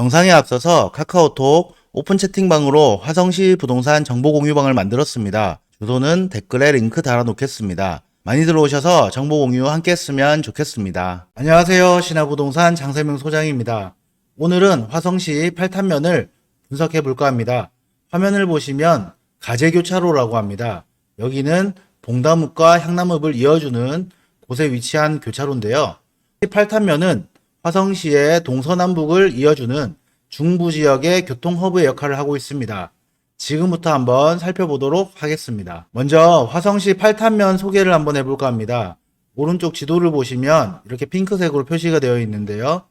영상에 앞서서 카카오톡 오픈 채팅방으로 화성시 부동산 정보 공유방을 만들었습니다. 주소는 댓글에 링크 달아놓겠습니다. 많이 들어오셔서 정보 공유 함께 했으면 좋겠습니다. 안녕하세요. 신화부동산 장세명 소장입니다. 오늘은 화성시 팔탄면을 분석해 볼까 합니다. 화면을 보시면 가재교차로라고 합니다. 여기는 봉담읍과 향남읍을 이어주는 곳에 위치한 교차로인데요. 팔탄면은 화성시의 동서남북을 이어주는 중부 지역의 교통 허브의 역할을 하고 있습니다. 지금부터 한번 살펴보도록 하겠습니다. 먼저 화성시 팔탄면 소개를 한번 해볼까 합니다. 오른쪽 지도를 보시면 이렇게 핑크색으로 표시가 되어 있는데요.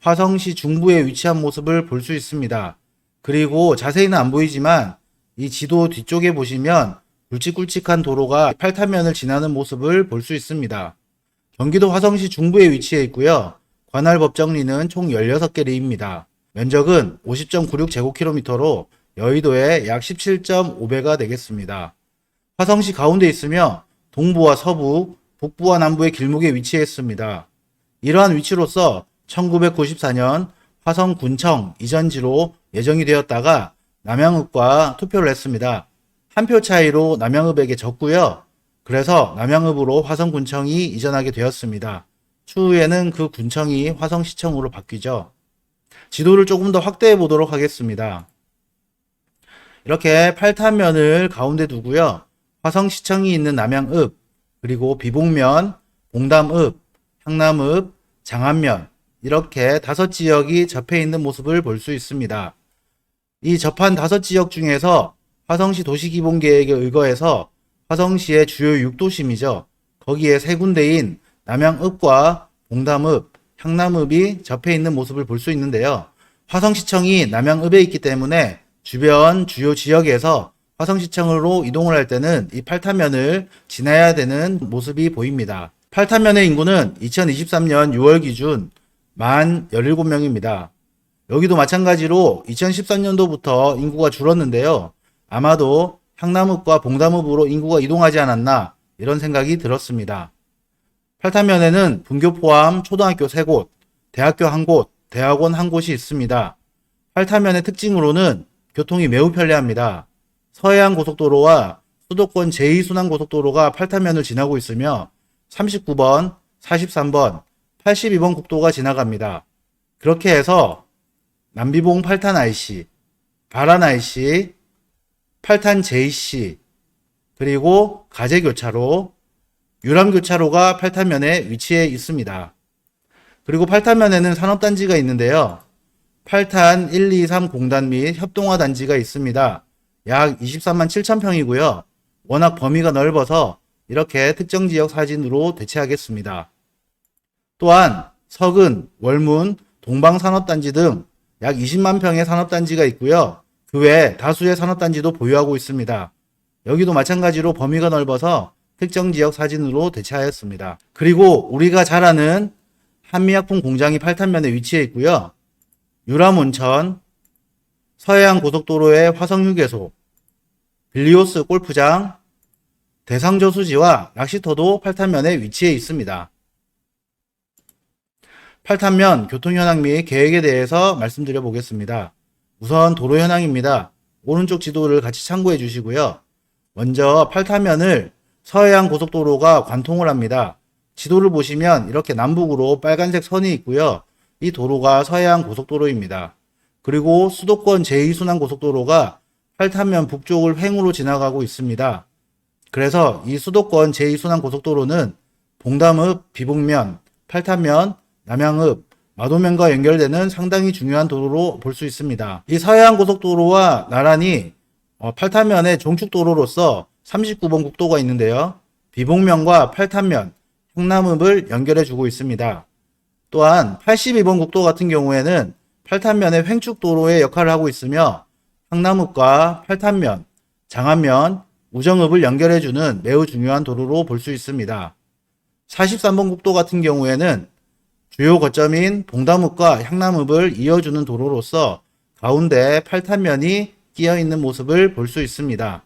화성시 중부에 위치한 모습을 볼 수 있습니다. 그리고 자세히는 안 보이지만 이 지도 뒤쪽에 보시면 굵직굵직한 도로가 팔탄면을 지나는 모습을 볼 수 있습니다. 경기도 화성시 중부에 위치해 있고요. 관할 법정리는 총 16개 리입니다. 면적은 50.96제곱킬로미터로 여의도의 약 17.5배가 되겠습니다. 화성시 가운데 있으며 동부와 서부, 북부와 남부의 길목에 위치해 있습니다. 이러한 위치로서 1994년 화성군청 이전지로 예정이 되었다가 남양읍과 투표를 했습니다. 한 표 차이로 남양읍에게 졌고요. 그래서 남양읍으로 화성군청이 이전하게 되었습니다. 추후에는 그 군청이 화성시청으로 바뀌죠. 지도를 조금 더 확대해 보도록 하겠습니다. 이렇게 팔탄면을 가운데 두고요. 화성시청이 있는 남양읍, 그리고 비봉면, 봉담읍, 향남읍, 장안면 이렇게 다섯 지역이 접해 있는 모습을 볼 수 있습니다. 이 접한 다섯 지역 중에서 화성시 도시기본계획에 의거해서 화성시의 주요 6도심이죠. 거기에 세 군데인 남양읍과 봉담읍, 향남읍이 접해 있는 모습을 볼 수 있는데요. 화성시청이 남양읍에 있기 때문에 주변 주요 지역에서 화성시청으로 이동을 할 때는 이 팔탄면을 지나야 되는 모습이 보입니다. 팔탄면의 인구는 2023년 6월 기준 만 17명입니다. 여기도 마찬가지로 2013년도부터 인구가 줄었는데요. 아마도 향남읍과 봉담읍으로 인구가 이동하지 않았나 이런 생각이 들었습니다. 팔탄면에는 분교 포함 초등학교 3곳, 대학교 1곳, 대학원 1곳이 있습니다. 팔탄면의 특징으로는 교통이 매우 편리합니다. 서해안 고속도로와 수도권 제2순환고속도로가 팔탄면을 지나고 있으며 39번, 43번, 82번 국도가 지나갑니다. 그렇게 해서 남비봉 팔탄 IC, 바란 IC, 팔탄 JC, 그리고 가재교차로, 유람교차로가 팔탄면에 위치해 있습니다. 그리고 팔탄면에는 산업단지가 있는데요. 팔탄 1, 2, 3 공단 및 협동화 단지가 있습니다. 약 23만 7천 평이고요. 워낙 범위가 넓어서 이렇게 특정 지역 사진으로 대체하겠습니다. 또한 석은, 월문, 동방산업단지 등 약 20만 평의 산업단지가 있고요. 그 외 다수의 산업단지도 보유하고 있습니다. 여기도 마찬가지로 범위가 넓어서 특정 지역 사진으로 대체하였습니다. 그리고 우리가 잘 아는 한미약품 공장이 팔탄면에 위치해 있고요. 유람온천, 서해안 고속도로의 화성휴게소, 빌리오스 골프장, 대상저 수지와 낚시터도 팔탄면에 위치해 있습니다. 팔탄면 교통 현황 및 계획에 대해서 말씀드려 보겠습니다. 우선 도로 현황입니다. 오른쪽 지도를 같이 참고해 주시고요. 먼저 팔탄면을 서해안 고속도로가 관통을 합니다. 지도를 보시면 이렇게 남북으로 빨간색 선이 있고요. 이 도로가 서해안 고속도로입니다. 그리고 수도권 제2순환 고속도로가 팔탄면 북쪽을 횡으로 지나가고 있습니다. 그래서 이 수도권 제2순환 고속도로는 봉담읍, 비봉면, 팔탄면, 남양읍, 마도면과 연결되는 상당히 중요한 도로로 볼 수 있습니다. 이 서해안 고속도로와 나란히 어, 팔탄면의 종축도로로서 39번 국도가 있는데요. 비봉면과 팔탄면, 향남읍을 연결해 주고 있습니다. 또한 82번 국도 같은 경우에는 팔탄면의 횡축도로의 역할을 하고 있으며 향남읍과 팔탄면, 장안면, 우정읍을 연결해주는 매우 중요한 도로로 볼 수 있습니다. 43번 국도 같은 경우에는 주요 거점인 봉담읍과 향남읍을 이어주는 도로로서 가운데 팔탄면이 끼어 있는 모습을 볼 수 있습니다.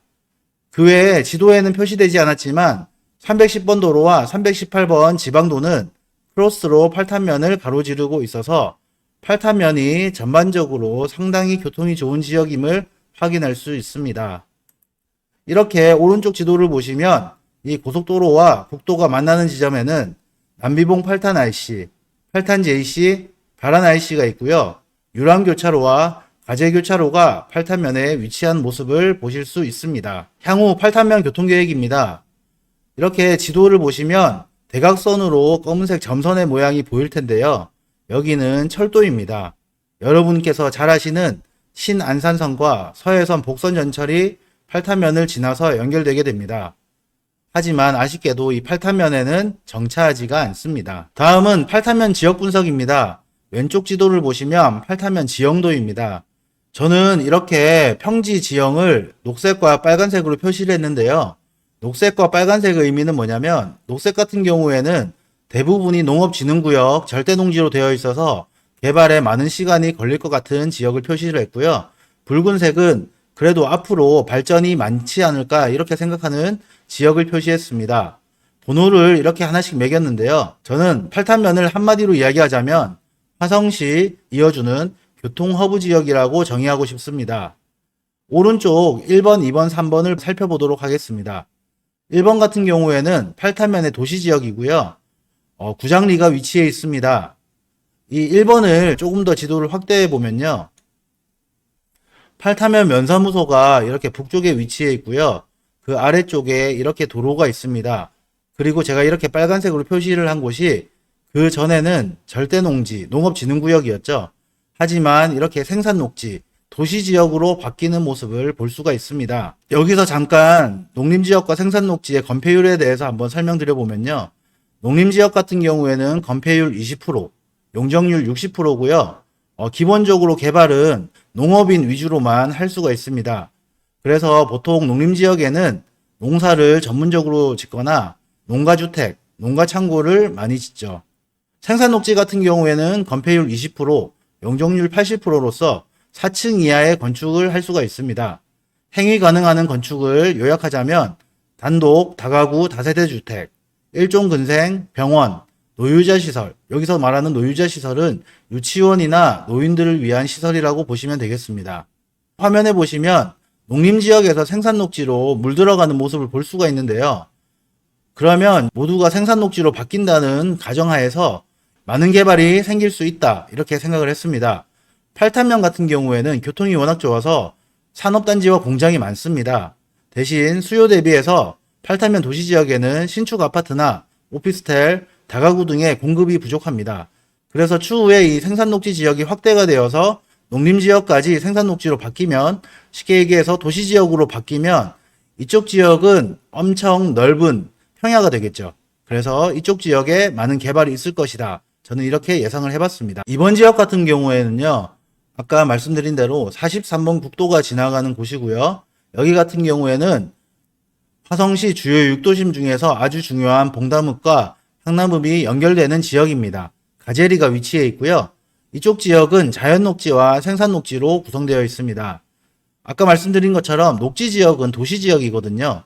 그 외에 지도에는 표시되지 않았지만 310번 도로와 318번 지방도는 크로스로 팔탄면을 가로지르고 있어서 팔타면이 전반적으로 상당히 교통이 좋은 지역임을 확인할 수 있습니다. 이렇게 오른쪽 지도를 보시면 이 고속도로와 국도가 만나는 지점에는 남비봉 8탄 IC, 8탄 JC, 바란 IC가 있고요. 유람교차로와 가재 교차로가 8탄면에 위치한 모습을 보실 수 있습니다. 향후 8탄면 교통계획입니다. 이렇게 지도를 보시면 대각선으로 검은색 점선의 모양이 보일 텐데요. 여기는 철도입니다. 여러분께서 잘 아시는 신안산선과 서해선 복선 전철이 8탄면을 지나서 연결되게 됩니다. 하지만 아쉽게도 이 8탄면에는 정차하지가 않습니다. 다음은 8탄면 지역 분석입니다. 왼쪽 지도를 보시면 8탄면 지형도입니다. 저는 이렇게 평지 지형을 녹색과 빨간색으로 표시를 했는데요. 녹색과 빨간색의 의미는 뭐냐면 녹색 같은 경우에는 대부분이 농업진흥구역 절대농지로 되어 있어서 개발에 많은 시간이 걸릴 것 같은 지역을 표시를 했고요. 붉은색은 그래도 앞으로 발전이 많지 않을까 이렇게 생각하는 지역을 표시했습니다. 번호를 이렇게 하나씩 매겼는데요. 저는 팔탄면을 한마디로 이야기하자면 화성시 이어주는 교통 허브 지역이라고 정의하고 싶습니다. 오른쪽 1번, 2번, 3번을 살펴보도록 하겠습니다. 1번 같은 경우에는 팔탄면의 도시 지역이고요. 어, 구장리가 위치해 있습니다. 이 1번을 조금 더 지도를 확대해 보면요. 팔타면 면사무소가 이렇게 북쪽에 위치해 있고요. 그 아래쪽에 이렇게 도로가 있습니다. 그리고 제가 이렇게 빨간색으로 표시를 한 곳이 그 전에는 절대농지, 농업진흥구역이었죠. 하지만 이렇게 생산 녹지, 도시 지역으로 바뀌는 모습을 볼 수가 있습니다. 여기서 잠깐 농림 지역과 생산 녹지의 건폐율에 대해서 한번 설명드려 보면요. 농림 지역 같은 경우에는 건폐율 20%, 용적률 60%고요. 어, 기본적으로 개발은 농업인 위주로만 할 수가 있습니다. 그래서 보통 농림 지역에는 농사를 전문적으로 짓거나 농가주택, 농가창고를 많이 짓죠. 생산녹지 같은 경우에는 건폐율 20%, 용적률 80%로서 4층 이하의 건축을 할 수가 있습니다. 행위 가능한 건축을 요약하자면 단독, 다가구, 다세대 주택, 일종 근생, 병원, 노유자 시설. 여기서 말하는 노유자 시설은 유치원이나 노인들을 위한 시설이라고 보시면 되겠습니다. 화면에 보시면 농림지역에서 생산녹지로 물들어가는 모습을 볼 수가 있는데요. 그러면 모두가 생산녹지로 바뀐다는 가정하에서 많은 개발이 생길 수 있다. 이렇게 생각을 했습니다. 팔탄면 같은 경우에는 교통이 워낙 좋아서 산업단지와 공장이 많습니다. 대신 수요 대비해서 팔탄면 도시 지역에는 신축 아파트나 오피스텔, 다가구 등의 공급이 부족합니다. 그래서 추후에 이 생산 녹지 지역이 확대가 되어서 농림 지역까지 생산 녹지로 바뀌면 쉽게 얘기해서 도시 지역으로 바뀌면 이쪽 지역은 엄청 넓은 평야가 되겠죠. 그래서 이쪽 지역에 많은 개발이 있을 것이다. 저는 이렇게 예상을 해봤습니다. 이번 지역 같은 경우에는요. 아까 말씀드린 대로 43번 국도가 지나가는 곳이고요. 여기 같은 경우에는 화성시 주요 6도심 중에서 아주 중요한 봉담읍과 향남읍이 연결되는 지역입니다. 가제리가 위치해 있고요. 이쪽 지역은 자연 녹지와 생산 녹지로 구성되어 있습니다. 아까 말씀드린 것처럼 녹지 지역은 도시 지역이거든요.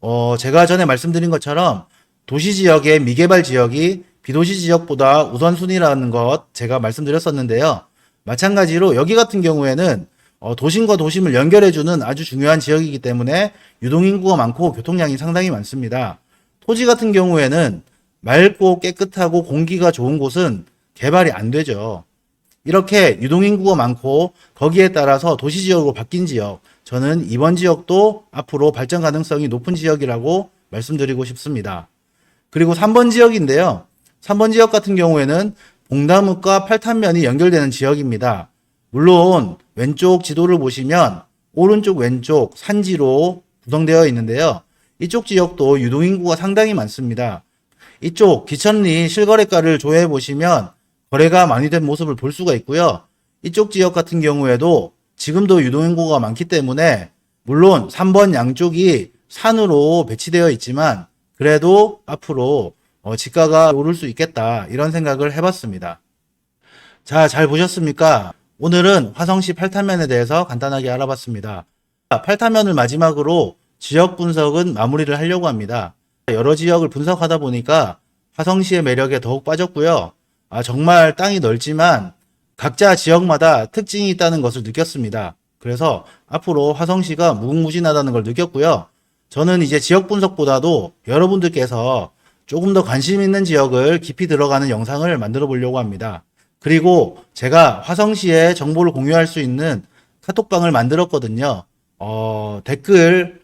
어, 제가 전에 말씀드린 것처럼 도시 지역의 미개발 지역이 비도시 지역보다 우선순위라는 것 제가 말씀드렸었는데요. 마찬가지로 여기 같은 경우에는 어, 도심과 도심을 연결해주는 아주 중요한 지역이기 때문에 유동인구가 많고 교통량이 상당히 많습니다. 토지 같은 경우에는 맑고 깨끗하고 공기가 좋은 곳은 개발이 안 되죠. 이렇게 유동인구가 많고 거기에 따라서 도시 지역으로 바뀐 지역, 저는 이번 지역도 앞으로 발전 가능성이 높은 지역이라고 말씀드리고 싶습니다. 그리고 3번 지역인데요. 3번 지역 같은 경우에는 봉담읍과 팔탄면이 연결되는 지역입니다. 물론 왼쪽 지도를 보시면 오른쪽 왼쪽 산지로 구성되어 있는데요. 이쪽 지역도 유동인구가 상당히 많습니다. 이쪽 기천리 실거래가를 조회해 보시면 거래가 많이 된 모습을 볼 수가 있고요. 이쪽 지역 같은 경우에도 지금도 유동인구가 많기 때문에 물론 3번 양쪽이 산으로 배치되어 있지만 그래도 앞으로 어, 지가가 오를 수 있겠다 이런 생각을 해봤습니다. 자, 잘 보셨습니까? 오늘은 화성시 팔타면에 대해서 간단하게 알아봤습니다. 팔타면을 마지막으로 지역 분석은 마무리를 하려고 합니다. 여러 지역을 분석하다 보니까 화성시의 매력에 더욱 빠졌고요. 아, 정말 땅이 넓지만 각자 지역마다 특징이 있다는 것을 느꼈습니다. 그래서 앞으로 화성시가 무궁무진하다는 걸 느꼈고요. 저는 이제 지역 분석보다도 여러분들께서 조금 더 관심 있는 지역을 깊이 들어가는 영상을 만들어 보려고 합니다. 그리고 제가 화성시에 정보를 공유할 수 있는 카톡방을 만들었거든요. 어, 댓글에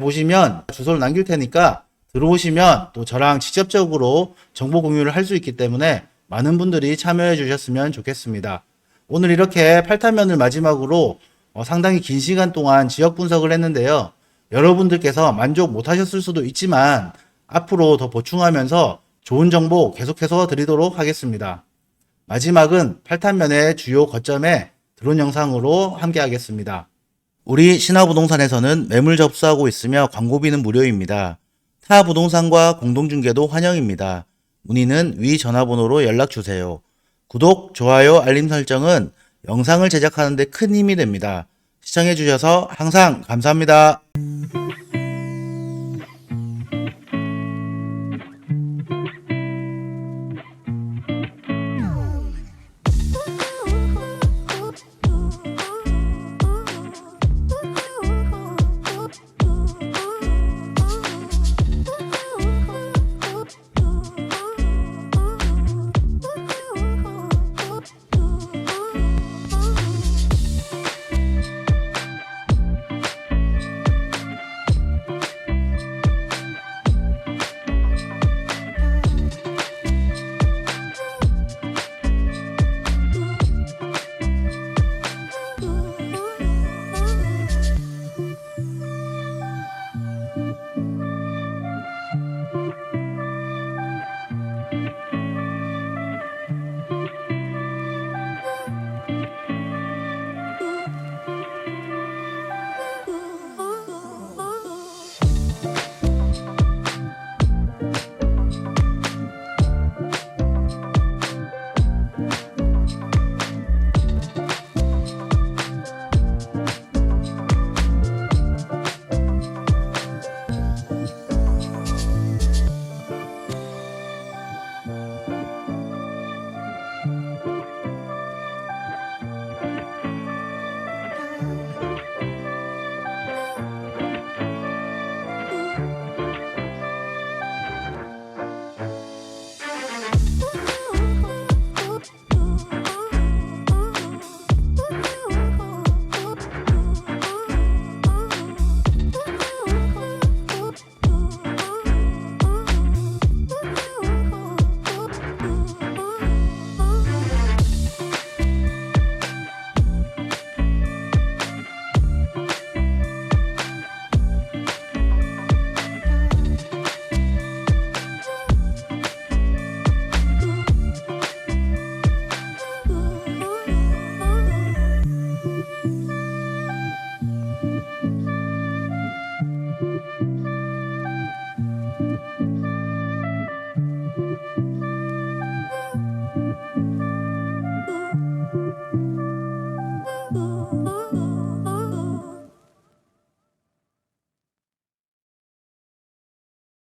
보시면 주소를 남길 테니까 들어오시면 또 저랑 직접적으로 정보 공유를 할 수 있기 때문에 많은 분들이 참여해 주셨으면 좋겠습니다. 오늘 이렇게 8탄면을 마지막으로 어, 상당히 긴 시간 동안 지역 분석을 했는데요. 여러분들께서 만족 못 하셨을 수도 있지만 앞으로 더 보충하면서 좋은 정보 계속해서 드리도록 하겠습니다. 마지막은 8탄면의 주요 거점에 드론 영상으로 함께 하겠습니다. 우리 신화부동산에서는 매물 접수하고 있으며 광고비는 무료입니다. 타 부동산과 공동중개도 환영입니다. 문의는 위 전화번호로 연락주세요. 구독, 좋아요, 알림 설정은 영상을 제작하는 데 큰 힘이 됩니다. 시청해주셔서 항상 감사합니다.